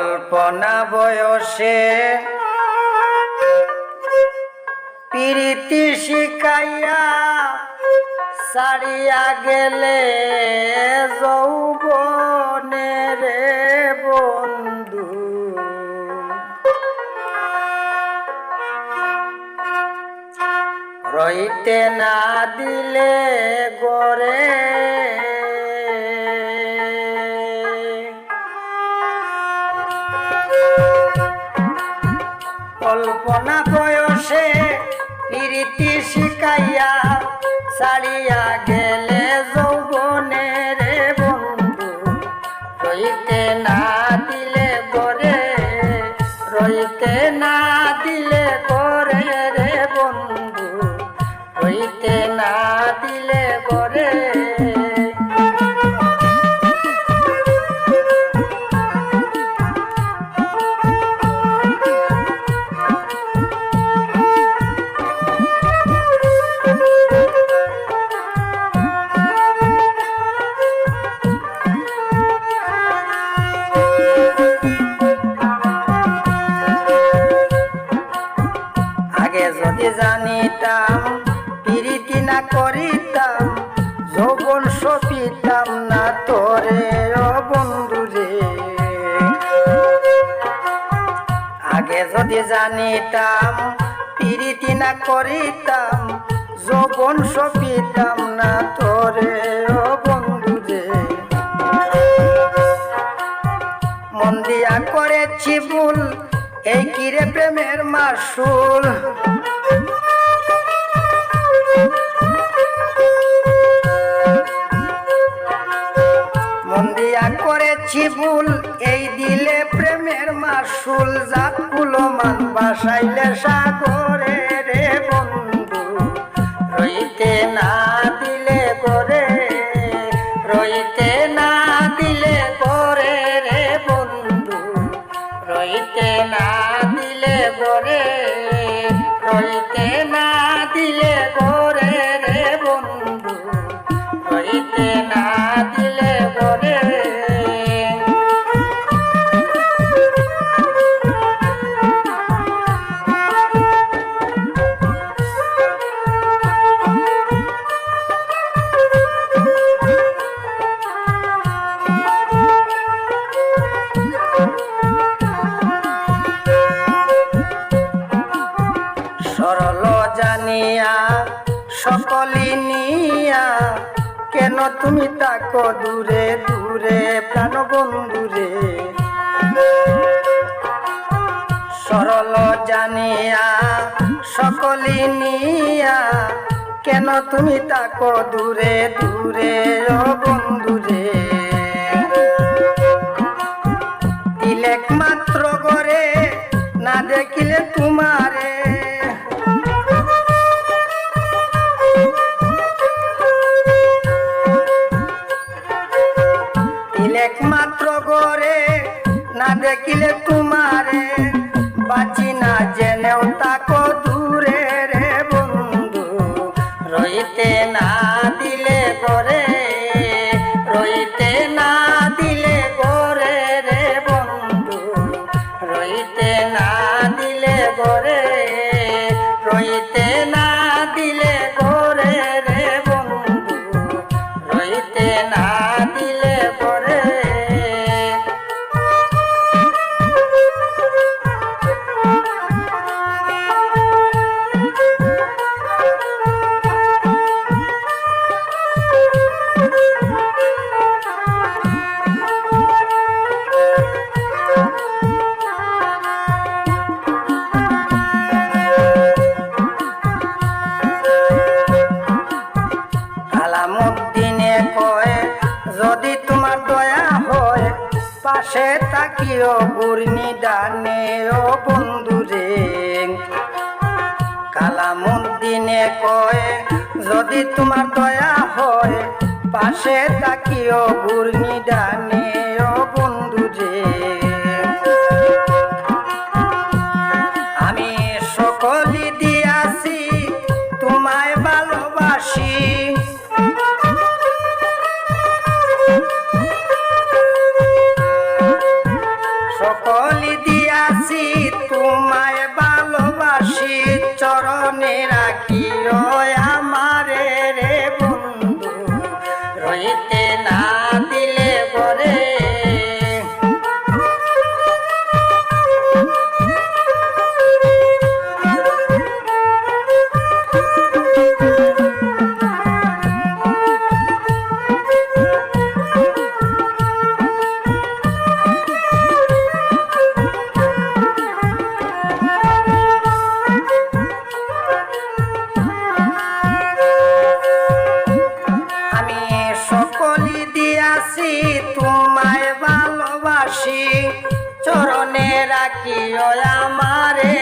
কল্পনা বয়সে প্রীতি শিখাইয়া সারিয়া গেলে যৌবনে রে বন্ধু। রইতে না দিলে গরে কল্পনা বয়সে প্রীতি শিখাইয়া সারিয়া গেলে। আগে যদি জানিতাম, প্রীতি না করিতাম, যৌবন সপিতাম না তোরে বন্ধু রে। আগে যদি জানিতাম, প্রীতি না করিতাম, যৌবন সপিতাম না তোরে বন্ধু রে। মন দিয়া করেছি ভুল এই কিরে প্রেমের মাসুল? মন দিয়া করেছি ভুল, এই দিলে প্রেমের মাসুল। জাত কুলমান বাসাইলে সাগরে রে বন্ধু, রইতে না জানিয়া সকলি নিয়া, কেন তুমি তাকো দূরে দূরে প্রাণ বন্ধুরে সরল জানিয়া, সকলি নিয়া, কেন তুমি তাকো দূরে দূরে বন্ধুরে তিলেক মাত্র করে না দেখিলে তোমারে তিলেক মাত্র করে না দেখিলে তোমারে বাঁচি না জেনেও তাকো পাশে তাকিও গুর্নি ডানে ও বন্ধুরে কালামুদ্দিনে কয়, যদি তোমার দয়া হয়, পাশে তাকিও গুর্নি ডানে ডাকিও আমারে।